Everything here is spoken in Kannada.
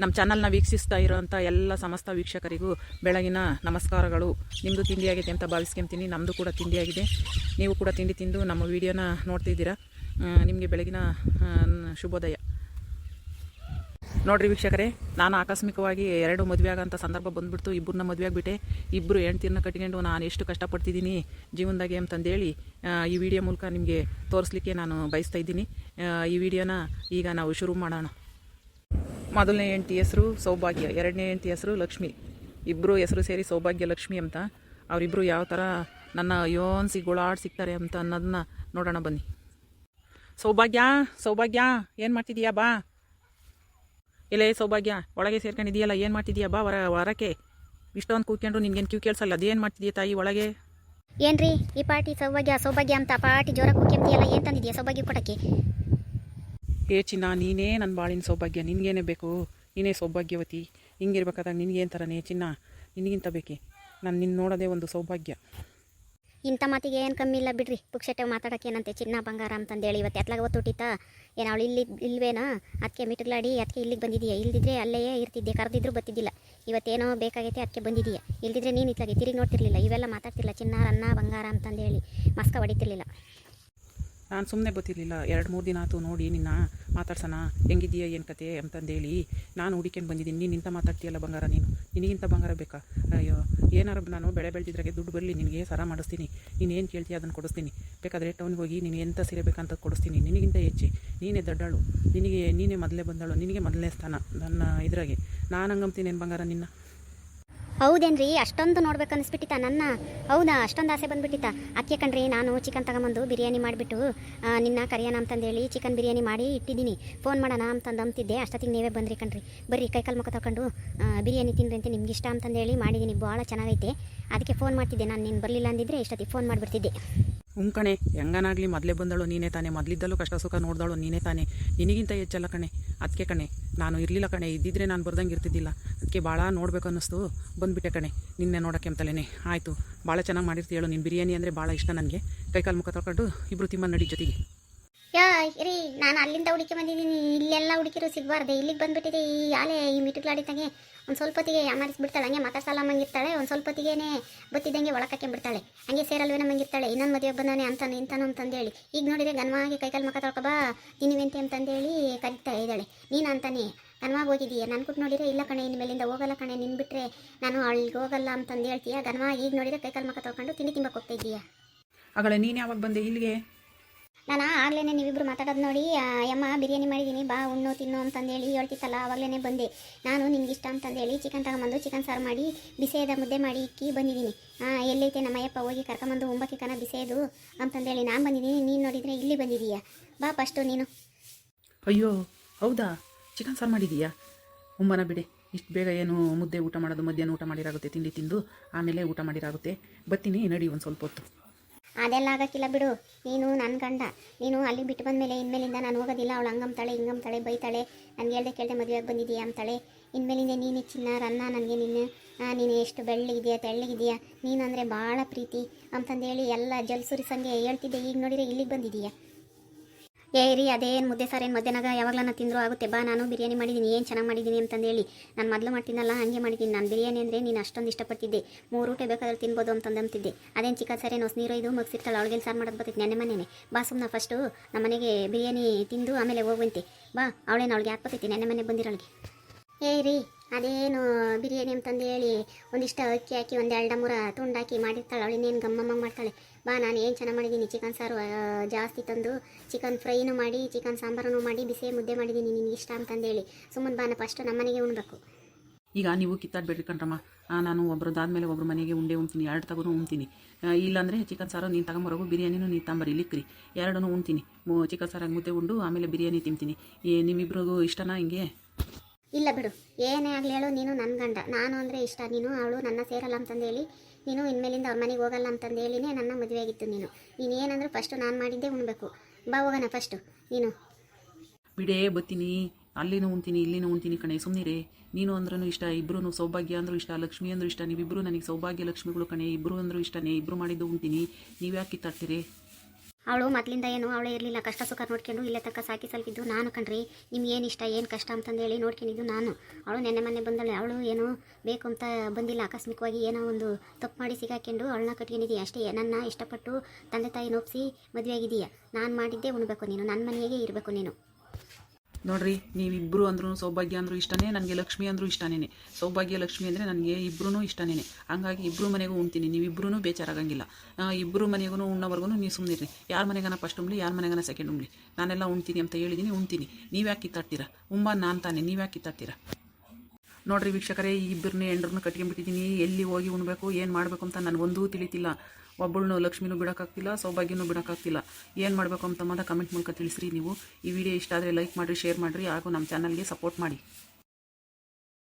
ನಮ್ಮ ಚಾನಲ್ನ ವೀಕ್ಷಿಸ್ತಾ ಇರೋಂಥ ಎಲ್ಲ ಸಮಸ್ತ ವೀಕ್ಷಕರಿಗೂ ಬೆಳಗಿನ ನಮಸ್ಕಾರಗಳು. ನಿಮ್ಮದು ತಿಂಡಿ ಆಗಿದೆ ಅಂತ ಭಾವಿಸ್ಕೊಂತೀನಿ. ನಮ್ಮದು ಕೂಡ ತಿಂಡಿಯಾಗಿದೆ ನೀವು ಕೂಡ ತಿಂಡಿ ತಿಂದು ನಮ್ಮ ವಿಡಿಯೋನ ನೋಡ್ತಿದ್ದೀರಾ. ನಿಮಗೆ ಬೆಳಗಿನ ಶುಭೋದಯ. ನೋಡ್ರಿ ವೀಕ್ಷಕರೇ, ನಾನು ಆಕಸ್ಮಿಕವಾಗಿ ಎರಡು ಮದುವೆ ಆಗೋಂಥ ಸಂದರ್ಭ ಬಂದುಬಿಡ್ತು. ಇಬ್ಬರನ್ನ ಮದುವೆ ಆಗಿಬಿಟ್ಟೆ. ಇಬ್ಬರು ಹೆಂಡ್ತಿರನ್ನ ಕಟ್ಕೊಂಡು ನಾನು ಎಷ್ಟು ಕಷ್ಟಪಡ್ತಿದ್ದೀನಿ ಜೀವನದಾಗೆ ಅಂತಂದೇಳಿ ಈ ವಿಡಿಯೋ ಮೂಲಕ ನಿಮಗೆ ತೋರಿಸ್ಲಿಕ್ಕೆ ನಾನು ಬಯಸ್ತಾ ಇದ್ದೀನಿ. ಈ ವಿಡಿಯೋನ ಈಗ ನಾವು ಶುರು ಮಾಡೋಣ. ಮೊದಲನೇ ಹೆಂಡತಿ ಹೆಸರು ಸೌಭಾಗ್ಯ, ಎರಡನೇ ಹೆಂಡತಿ ಹೆಸರು ಲಕ್ಷ್ಮಿ. ಇಬ್ಬರು ಹೆಸರು ಸೇರಿ ಸೌಭಾಗ್ಯ, ಲಕ್ಷ್ಮಿ ಅಂತ. ಅವರಿಬ್ಬರು ಯಾವ ಥರ ನನ್ನ ಯೋನ್ಸಿ ಗೋಳಾಡ್ ಸಿಗ್ತಾರೆ ಅಂತ ಅನ್ನೋದನ್ನ ನೋಡೋಣ ಬನ್ನಿ. ಸೌಭಾಗ್ಯ ಸೌಭಾಗ್ಯ, ಏನು ಮಾಡ್ತಿದೀಯಾ ಬಾ? ಎಲೆ ಸೌಭಾಗ್ಯ, ಒಳಗೆ ಸೇರ್ಕೊಂಡಿದೆಯಲ್ಲ, ಏನು ಮಾಡ್ತಿದೀಯಾ ಬಾ ಹೊರ ವರಕ್ಕೆ? ಇಷ್ಟೊಂದು ಕೂತ್ಕೊಂಡ್ರು ನಿನ್ಗೇನು ಕ್ಯೂ ಕೇಳಿಸಲ್ಲ, ಅದೇನು ಮಾಡ್ತಿದೀಯ ತಾಯಿ ಒಳಗೆ? ಏನ್ರಿ, ಈ ಪಾರ್ಟಿ ಸೌಭಾಗ್ಯ ಸೌಭಾಗ್ಯ ಅಂತ ಪಾರ್ಟಿ ಜೋರ ಕೂತ್ಕೊಂತಿಯಲ್ಲ ಏನು ತಂದಿದ್ಯಾ ಸೌಭಾಗ್ಯ ಕೊಡಕ್ಕೆ? ಏ ಚಿನ್ನ, ನೀನೇ ನನ್ನ ಬಾಳಿನ ಸೌಭಾಗ್ಯ, ನಿನಗೇನೆ ಬೇಕು. ನೀನೇ ಸೌಭಾಗ್ಯವತಿ. ಹಿಂಗಿರ್ಬೇಕಾದಾಗ ನಿನಗೇನು ಥರನೇ ಚಿನ್ನ, ನಿನಗಿಂತ ಬೇಕೆ? ನಾನು ನಿನ್ನ ನೋಡೋದೇ ಒಂದು ಸೌಭಾಗ್ಯ. ಇಂಥ ಮಾತಿಗೆ ಏನು ಕಮ್ಮಿ ಇಲ್ಲ ಬಿಡ್ರಿ. ಪುಕ್ಷಟೆ ಮಾತಾಡಕ್ಕೆ ಏನಂತೆ? ಚಿನ್ನ, ಬಂಗಾರ ಅಂತಂದೇಳಿ ಇವತ್ತು ಎತ್ಲಾಗ ಒತ್ತುಟ್ಟಿತಾ ಏನು ಅವಳು ಇಲ್ಲಿ ಇಲ್ವೇನಾ? ಅದಕ್ಕೆ ಮಿಟ್ಲಾಡಿ ಅದಕ್ಕೆ ಇಲ್ಲಿಗೆ ಬಂದಿದೀಯಾ? ಇಲ್ದಿದ್ರೆ ಅಲ್ಲೇ ಇರ್ತಿದ್ದೆ, ಕರೆದಿದ್ರು ಬತ್ತಿದ್ದಿಲ್ಲ ಇವತ್ತೇನೋ ಬೇಕಾಗೈತೆ ಅದಕ್ಕೆ ಬಂದಿದೀಯ? ಇಲ್ದಿದ್ರೆ ನೀನು ಇತ್ಲಾಗೆ ತಿರುಗಿ ನೋಡ್ತಿರ್ಲಿಲ್ಲ. ಇವೆಲ್ಲ ಮಾತಾಡ್ತಿರ್ಲಿಲ್ಲ ಚಿನ್ನ ಅನ್ನ ಬಂಗಾರ ಅಂತಂದೇಳಿ. ಮಸ್ಕ ಹೊಡಿತಿರ್ಲಿಲ್ಲ. ನಾನು ಸುಮ್ಮನೆ ಗೊತ್ತಿರಲಿಲ್ಲ ಎರಡು, ಮೂರು ದಿನ ಆಯ್ತು ನೋಡಿ ನಿನ್ನ ಮಾತಾಡ್ಸೋಣ. ಹೆಂಗಿದೀಯ ಏನು ಕತೆ ಅಂತಂದೇಳಿ ನಾನು ಹುಡುಕೊಂಡು ಬಂದಿದ್ದೀನಿ. ನೀನು ಇಂಥ ಮಾತಾಡ್ತೀಯಲ್ಲ ಬಂಗಾರ ನೀನು. ನಿನಗಿಂತ ಬಂಗಾರ ಬೇಕಾ? ಅಯ್ಯೋ, ಏನಾರು ನಾನು ಬೆಳೆ ಬೆಳೆದಿದ್ರಾಗೆ ದುಡ್ಡು ಬರಲಿ, ನಿನಗೆ ಸರ ಮಾಡಿಸ್ತೀನಿ. ನೀನು ಏನು ಕೇಳ್ತೀಯ ಅದನ್ನು ಕೊಡಿಸ್ತೀನಿ. ಬೇಕಾದರೆ ಟೌನ್ಗೆ ಹೋಗಿ ನೀನು ಎಂಥ ಸೀರೆ ಬೇಕಂತ ಕೊಡಿಸ್ತೀನಿ. ನಿನಗಿಂತ ಹೆಚ್ಚಿ. ನೀನೇ ದೊಡ್ಡಾಳು. ನಿನಗೆ, ನೀನೇ ಮೊದಲೇ ಬಂದಾಳು. ನಿನಗೆ ಮೊದಲನೇ ಸ್ಥಾನ ನನ್ನ ಇದ್ರಾಗೆ. ನಾನು ಹಂಗಂತೀನಿ ಏನು ಬಂಗಾರ ನಿನ್ನ? ಹೌದೇನ್ರಿ, ಅಷ್ಟೊಂದು ನೋಡ್ಬೇಕು ಅನಿಸ್ಬಿಟ್ಟಿತ್ತ ನನ್ನ? ಹೌದಾ, ಅಷ್ಟೊಂದು ಆಸೆ ಬಂದ್ಬಿಟ್ಟಿತ್ತ? ಅದಕ್ಕೆ ಕಣ್ರಿ, ನಾನು ಚಿಕನ್ ತಗೊಂಬಂದು ಬಿರಿಯಾನಿ ಮಾಡಿಬಿಟ್ಟು ನಿನ್ನ ಕರಿಯೋಣ ಅಂತಂದೇಳಿ ಚಿಕನ್ ಬಿರಿಯಾನಿ ಮಾಡಿ ಇಟ್ಟಿದ್ದೀನಿ. ಫೋನ್ ಮಾಡೋಣ ಅಂತಂದು ಅಂತಿದ್ದೆ ಅಷ್ಟೊತ್ತಿಗೆ ನೀವೇ ಬಂದ್ರಿ ಕಣ್ರಿ. ಬರ್ರಿ ಕೈಕಾಲು ಮುಖ ತಗೊಂಡು ಬಿರಿಯಾನಿ ತಿನ್ರಿ ಅಂತ ನಿಮ್ಗೆ ಇಷ್ಟ ಅಂತಂದೇಳಿ ಮಾಡಿದ್ದೀನಿ ಭಾಳ ಚೆನ್ನಾಗೈತೆ. ಅದಕ್ಕೆ ಫೋನ್ ಮಾಡ್ತಿದ್ದೆ. ನಾನು ನೀನು ಬರಲಿಲ್ಲ ಅಂದಿದ್ರೆ ಇಷ್ಟೊತ್ತಿಗೆ ಫೋನ್ ಮಾಡಿಬಿಡ್ತಿದ್ದೆ. ಹ್ಞೂ ಕಣೆ, ಹೆಂಗನಾಗಲಿ ಮೊದಲೇ ಬಂದಳು ನೀನೇ ತಾನೆ, ಮೊದಲಿದ್ದಲ್ಲೂ ಕಷ್ಟ ಸುಖ ನೋಡ್ದಳು ನೀನೇ ತಾನೆ. ನಿನಗಿಂತ ಹೆಚ್ಚಲ್ಲ ಕಣೆ ಅದಕ್ಕೆ ಕಣೆ, ನಾನು ಇರಲಿಲ್ಲ ಕಣೆ, ಇದ್ದಿದ್ರೆ ನಾನು ಬರ್ದಂಗೆ ಇರ್ತಿದ್ದಿಲ್ಲ. ಅದಕ್ಕೆ ಭಾಳ ನೋಡಬೇಕು ಅನ್ನಿಸ್ತು ಬಂದುಬಿಟ್ಟೆ ಕಣೆ, ನಿನ್ನೆ ನೋಡೋಕ್ಕೆ ಅಂತಲೇ ಆಯಿತು ಭಾಳ ಚೆನ್ನಾಗಿ ಮಾಡಿರ್ತೀಯಳು ನಿನ್ನ ಬಿರಿಯಾನಿ ಅಂದರೆ ಭಾಳ ಇಷ್ಟ ನನಗೆ. ಕೈಕಾಲು ಮುಖ ತೊಳ್ಕೊಂಡು ಇಬ್ಬರು ತಿಮ್ಮ ನಡಿ ಜೊತೆಗೆ. ಯಾ ರೀ ನಾನು ಅಲ್ಲಿಂದ ಹುಡುಕಿ ಬಂದಿದ್ದೀನಿ. ಇಲ್ಲೆಲ್ಲ ಹುಡುಕಿರು ಸಿಗಬಾರ್ದೆ. ಇಲ್ಲಿಗೆ ಬಂದ್ಬಿಟ್ಟಿದೆ ಈ ಆಲೆ, ಈ ಮಿಟುಕ್ಲಾಡಿದ್ದಂಗೆ ಒಂದು ಸ್ವಲ್ಪ ಹೊತ್ತಿಗೆ ಅಮರಿಸ್ಬಿಡ್ತಾಳೆ. ಹಂಗೆ ಮಾತಾಡ್ಸಲ್ಲ ಮಂಗಿರ್ತಾಳೆ. ಒಂದು ಸ್ವಲ್ಪ ಹೊತ್ತಿಗೆನೆ ಬತ್ತಿದ್ದಂಗೆ ಒಳಕಕ್ಕೆ ಬಿಡ್ತಾಳೆ. ಹಂಗೆ ಸೇರಲ್ವೇನ ಮಂಗಿರ್ತಾಳೆ. ಇನ್ನೊಂದು ಮದುವೆ ಬಂದಾನೆ ಅಂತಾನೆ, ಇಂತಾನು ಅಂತಂದೇಳಿ. ಈಗ ನೋಡಿದ್ರೆ ಗನ್ವಾಗಿ ಕೈಕಾಲು ಮಕ್ಕ ತೊಳ್ಕೊಬಾ ತಿನ್ನಿವೆಂತೆ ಅಂತಂದೇಳಿ ಕರಿತಾ ಇದ್ದಾಳೆ. ನೀನು ಅಂತಾನೆ ಗನ್ವಾಗಿ ಹೋಗಿದೀಯ ನಾನು ಕೊಟ್ಟು ನೋಡಿದರೆ, ಇಲ್ಲ ಕಣೆ ಇನ್ನು ಮೇಲಿಂದ ಹೋಗಲ್ಲ ಕಣೆ ನಿನ್ ಬಿಟ್ರೆ ನಾನು ಅಲ್ಲಿಗೆ ಹೋಗಲ್ಲ ಅಂತಂದು ಹೇಳ್ತೀಯ? ಗನ್ವಾಗಿ ಈಗ ನೋಡಿದ್ರೆ ಕೈಕಾಲು ಮಕ್ಕ ತೊಳ್ಕೊಂಡು ತಿಂಡಿ ತಿಂಬಕ್ಕೆ ಹೋಗ್ತಾ ಇದ್ದೀಯಾ? ಆಗಳೇ ನೀನು ಯಾವಾಗ ಬಂದೆ ಇಲ್ಲಿಗೆ? ಆಗ್ಲೇ ನೀವಿಬ್ರು ಮಾತಾಡೋದು ನೋಡಿ ಅಮ್ಮ ಬಿರಿಯಾನಿ ಮಾಡಿದ್ದೀನಿ ಬಾ ಉಣ್ಣು, ತಿನ್ನು ಅಂತಂದೇಳಿ ಹೇಳ್ತಿತ್ತಲ್ಲ ಆವಾಗಲೇ ಬಂದೆ. ನಾನು ನಿಮ್ಗೆ ಇಷ್ಟ ಅಂತಂದೇಳಿ ಚಿಕನ್ ತಗೊಂಬಂದು ಚಿಕನ್ ಸಾರು ಮಾಡಿ, ಬಿಸಿಯದ ಮುದ್ದೆ ಮಾಡಿ ಇಕ್ಕಿ ಬಂದಿದ್ದೀನಿ ಹಾಂ ಎಲ್ಲೈತೆ ನಮ್ಮ ಅಯ್ಯಪ್ಪ ಹೋಗಿ ಕರ್ಕೊಂಬಂದು ಒಂಬಕ್ಕೆ ಕನ ಬಿಸಿಯದು ಅಂತಂದೇಳಿ ನಾನು ಬಂದಿದ್ದೀನಿ ನೀನು ನೋಡಿದರೆ ಇಲ್ಲಿ ಬಂದಿದೀಯ. ಬಾ ಫಸ್ಟು ನೀನು. ಅಯ್ಯೋ, ಹೌದಾ? ಚಿಕನ್ ಸಾರು ಮಾಡಿದೀಯಾ? ಉಮ್ಮನ ಬಿಡಿ, ಇಷ್ಟು ಬೇಗ ಏನು ಮುದ್ದೆ ಊಟ ಮಾಡೋದು, ಮಧ್ಯಾಹ್ನ ಊಟ ಮಾಡಿರಾಗುತ್ತೆ, ತಿಂಡಿ ತಿಂದು, ಆಮೇಲೆ ಊಟ ಮಾಡಿರಾಗುತ್ತೆ. ಬರ್ತೀನಿ, ನಡಿ ಒಂದು ಸ್ವಲ್ಪ ಹೊತ್ತು. ಅದೆಲ್ಲ ಆಗೋಕ್ಕಿಲ್ಲ ಬಿಡು. ನೀನು ನನ್ನ ಗಂಡ. ನೀನು ಅಲ್ಲಿ ಬಿಟ್ಟು ಬಂದಮೇಲೆ ಇನ್ಮೇಲಿಂದ ನಾನು ಹೋಗೋದಿಲ್ಲ. ಅವಳು ಹಂಗಂತಾಳೆ ಹಿಂಗಂತಾಳೆ ಬೈತಾಳೆ. ನನಗೆ ಹೇಳ್ದೆ ಕೇಳ್ದೆ ಮದುವೆಗೆ ಬಂದಿದ್ದೀಯ ಅಂತಾಳೆ. ಇನ್ಮೇಲಿಂದ ನೀನು ಚಿನ್ನ ರನ್ನ ನನಗೆ ನಿನ್ನ ನೀನು ಎಷ್ಟು ಬೆಳ್ಳಗಿದೆಯಾ ತೆಳ್ಳಗಿದೆಯಾ ನೀನು ಅಂದರೆ ಭಾಳ ಪ್ರೀತಿ. ಅಂತಂದೇಳಿ ಎಲ್ಲ ಜಲ್ಸುರಿಸಂಗೆ ಹೇಳ್ತಿದ್ದೆ. ಈಗ ನೋಡಿದರೆ ಇಲ್ಲಿಗೆ ಬಂದಿದ್ದೀಯಾ ಏ ರೀ ಅದೇನು ಮುದ್ದೆ ಸಾರು ಏನು ಮಧ್ಯಾಹ್ನ ಯಾವಾಗಲೂ ತಿಂದರೂ ಆಗುತ್ತೆ. ಬಾ, ನಾನು ಬಿರಿಯಾನಿ ಮಾಡಿದ್ದೀನಿ ಏನು ಚೆನ್ನಾಗಿ ಮಾಡಿದ್ದೀನಿ ಅಂತಂದೇಳಿ ನಾನು ಮೊದಲು ಮಾಡ್ತೀನಲ್ಲ ಹಾಗೆ ಮಾಡಿದ್ದೀನಿ ನಾನು ಬಿರಿಯಾನಿ ಅಂದರೆ ನೀನು ಅಷ್ಟೊಂದು ಇಷ್ಟಪಡ್ತಿದ್ದೆ ಮೂರು ಊಟ ಬೇಕಾದ್ರೆ ತಿನ್ಬೋದು ಅಂತಂದು ಅಂತಿದ್ದೆ ಅದೇನು ಚಿಕನ್ ಸಾರು ಹೊಸ ನೀರು ಇದು? ಮಗ್ಸಿರ್ತಾಳೆ ಅವಳಿಗೆ ಸಾರು ಮಾಡೋದು ಬರ್ತೈತೆ ನೆನೆ ಮನೆಯೇ ಬಾ ಸುಮ್ಮನೆ ಫಸ್ಟು ನಮ್ಮ ಮನೆಗೆ ಬಿರಿಯಾನಿ ತಿಂದು ಆಮೇಲೆ ಹೋಗುವಂತೆ. ಬಾ, ಅವಳೇನು ಅವಳಿಗೆ ಹಾಕ್ಬತ್ತೈತಿ ನೆನೆ ಮನೆ ಬಂದಿರೋಳಿಗೆ. ಏಯ್ ರೀ, ಅದೇನು ಬಿರಿಯಾನಿ ಅಂತಂದು ಹೇಳಿ ಒಂದಿಷ್ಟು ಅಕ್ಕಿ ಹಾಕಿ, ಒಂದು ಎರಡು ಮೂರ ತುಂಡಾಕಿ ಮಾಡಿರ್ತಾಳೆ. ಅವಳಿನೇನು ಗಮ್ಮಮ್ಮ ಮಾಡ್ತಾಳೆ. ಬಾ, ನಾನು ಏನು ಚೆನ್ನಾಗಿ ಮಾಡಿದ್ದೀನಿ? ಚಿಕನ್ ಸಾರು ಜಾಸ್ತಿ ತಂದು ಚಿಕನ್ ಫ್ರೈನು ಮಾಡಿ, ಚಿಕನ್ ಸಾಂಬಾರನ್ನು ಮಾಡಿ, ಬಿಸಿ ಮುದ್ದೆ ಮಾಡಿದ್ದೀನಿ ನಿನಗೆ ಇಷ್ಟ ಅಂತಂದೇಳಿ ಸುಮ್ಮನೆ ಬಾ ನಾ ಫಸ್ಟ್ ನಮ್ಮನೆಗೆ ಉಣ್ಬೇಕು. ಈಗ ನೀವು ಕಿತ್ತಾಡಬೇಡ್ರಿ ಕಣ್ರಮ್ಮ. ನಾನು ಒಬ್ರದ್ದಾದ್ಮೇಲೆ ಒಬ್ರ ಮನೆಗೆ ಉಂಡೆ ಉಣ್ತೀನಿ, ಎರಡು ತಗೊಂಡು ಉಣ್ತೀನಿ. ಇಲ್ಲಂದ್ರೆ ಚಿಕನ್ ಸಾರು ನೀನು ತಗೊಂಬರೋಗು, ಬಿರಿಯಾನಿನೂ ನೀನು ತಂಬರಿ, ಇಲ್ಲಿಕ್ರಿ. ಎರಡನ್ನೂ ಉಣ್ತೀನಿ. ಚಿಕನ್ ಸಾರಾಗಿ ಮುದ್ದೆ ಉಂಡು, ಆಮೇಲೆ ಬಿರಿಯಾನಿ ತಿಂತೀನಿ. ಏ, ನಿಮ್ಮಿಬ್ರಿಗೂ ಇಷ್ಟನಾ ಹಿಂಗೆ? ಇಲ್ಲ ಬಿಡು. ಏನೇ ಆಗಲಿ ಹೇಳು, ನೀನು ನನ್ನ ಗಂಡ. ನಾನು ಅಂದರೆ ಇಷ್ಟ. ನೀನು, ಅವಳು ನನ್ನ ಸೇರಲ್ಲ ಅಂತಂದೇಳಿ ನೀನು ಇನ್ಮೇಲಿಂದ ಅವ್ರ ಮನೆಗೆ ಹೋಗಲ್ಲ ಅಂತಂದೇಳಿನೇ ನನ್ನ ಮದುವೆ ಆಗಿತ್ತು ನೀನು. ನೀನು ಏನಂದ್ರೆ ಫಸ್ಟು ನಾನು ಮಾಡಿದ್ದೇ ಉಣ್ಬೇಕು. ಬಾ ಹೋಗೋಣ ಫಸ್ಟು ನೀನು. ಬಿಡೇ, ಬತ್ತೀನಿ. ಅಲ್ಲಿನೂ ಉಣ್ತೀನಿ, ಇಲ್ಲಿನೂ ಉಣ್ತೀನಿ ಕಣೆ. ಸುಮ್ಮನಿರೇ ನೀನು ಅಂದ್ರೂ ಇಷ್ಟ ಇಬ್ಬರೂ ಸೌಭಾಗ್ಯ ಅಂದ್ರೂ ಇಷ್ಟ, ಲಕ್ಷ್ಮಿ ಅಂದ್ರೂ ಇಷ್ಟ. ನೀವಿಬ್ಬರು ನನಗೆ ಸೌಭಾಗ್ಯ ಲಕ್ಷ್ಮಿಗಳು ಕಣೆ. ಇಬ್ಬರು ಅಂದ್ರೂ ಇಷ್ಟನೇ. ಇಬ್ಬರು ಮಾಡಿದ್ದು ಉಣ್ತೀನಿ. ನೀವು ಯಾಕೆ ಕಿತ್ತಾಡ್ತೀರಿ? ಅವಳು ಮೊದಲಿಂದ ಏನು, ಅವಳೇ ಇರಲಿಲ್ಲ. ಕಷ್ಟ ಸುಖ ನೋಡ್ಕೊಂಡು ಇಲ್ಲೇ ತನಕ ಸಾಕಿ ಸಲ್ಕಿದ್ದು ನಾನು ಕಣ್ರಿ, ನಿಮ್ಗೆ ಏನು ಇಷ್ಟ, ಏನು ಕಷ್ಟ ಅಂತಂದೇಳಿ ನೋಡ್ಕೊಂಡಿದ್ದು ನಾನು. ಅವಳು ನೆನ್ನೆ ಮೊನ್ನೆ ಬಂದಳೆ. ಅವಳು ಏನು ಬೇಕು ಅಂತ ಬಂದಿಲ್ಲ. ಆಕಸ್ಮಿಕವಾಗಿ ಏನೋ ಒಂದು ತಪ್ಪು ಮಾಡಿ ಸಿಗಾಕೊಂಡು ಅವಳನ್ನ ಕಟ್ಕೊಂಡಿದ್ದೀಯ ಅಷ್ಟೇ, ನನ್ನ ಇಷ್ಟಪಟ್ಟು ತಂದೆ ತಾಯಿ ನೋಪ್ಸಿ ಮದುವೆ ಆಗಿದೀಯ. ನಾನು ಮಾಡಿದ್ದೇ ಉಣ್ಬೇಕು ನೀನು. ನನ್ನ ಮನೆಯಾಗೆ ಇರಬೇಕು ನೀನು. ನೋಡ್ರಿ ನೀವಿಬ್ಬರು ಅಂದ್ರೂ ಸೌಭಾಗ್ಯ ಅಂದರೂ ಇಷ್ಟನೇ, ನನಗೆ ಲಕ್ಷ್ಮಿ ಅಂದರೂ ಇಷ್ಟನೇ ಸೌಭಾಗ್ಯ ಲಕ್ಷ್ಮಿ ಅಂದರೆ ನನಗೆ ಇಬ್ಬರೂ ಇಷ್ಟನೇ ಹಂಗಾಗಿ ಇಬ್ಬರು ಮನೆಗೂ ಉಣ್ತೀನಿ ನೀವಿಬ್ಬರೂ ಬೇಜಾರಾಗಂಗಿಲ್ಲ. ಇಬ್ಬರು ಮನೆಗೂ ಉಣ್ಣೋವರೆಗೂ ನೀವು ಸುಮ್ಮನಿರಿ ಯಾರ ಮನೆಗನ ಫಸ್ಟ್ ಉಣ್ಲಿ, ಯಾರ ಮನೆಗನ ಸೆಕೆಂಡ್ ಉಣ್ಲಿ. ನಾನೆಲ್ಲ ಉಣ್ತೀನಿ ಅಂತ ಹೇಳಿದ್ದೀನಿ ಉಣ್ತೀನಿ. ನೀವ್ಯಾಕೆ ಕಿತ್ತಾಡ್ತೀರಾ? ಉಂಬ ನಾನು ತಾನೆ, ನೀವ್ಯಾಕೆ ಕಿತ್ತಾಡ್ತೀರಾ? ನೋಡ್ರಿ ವೀಕ್ಷಕರೇ, ಈ ಇಬ್ಬರನ್ನೇ ಎಂಡ್ರನ್ನ ಕಟ್ಕೊಂಡ್ಬಿಟ್ಟಿದ್ದೀನಿ. ಎಲ್ಲಿ ಹೋಗಿ ಉಣ್ಬೇಕು, ಏನು ಮಾಡಬೇಕು ಅಂತ ನನಗೊಂದೂ ತಿಳಿತಿಲ್ಲ. ಒಬ್ಬಳನ್ನು ಲಕ್ಷ್ಮಿನೂ ಬಿಡೋಕ್ಕಾಗ್ತಿಲ್ಲ, ಸೌಭಾಗ್ಯನೂ ಬಿಡೋಕ್ಕಾಗ್ತಿಲ್ಲ. ಏನು ಮಾಡಬೇಕು ಅಂತ ಮಾತ್ರ ಕಮೆಂಟ್ ಮೂಲಕ ತಿಳಿಸ್ರಿ ನೀವು. ಈ ವಿಡಿಯೋ ಇಷ್ಟ ಆದರೆ ಲೈಕ್ ಮಾಡಿರಿ ಶೇರ್ ಮಾಡಿರಿ, ಹಾಗೂ ನಮ್ಮ ಚಾನಲ್ಗೆ ಸಪೋರ್ಟ್ ಮಾಡಿ.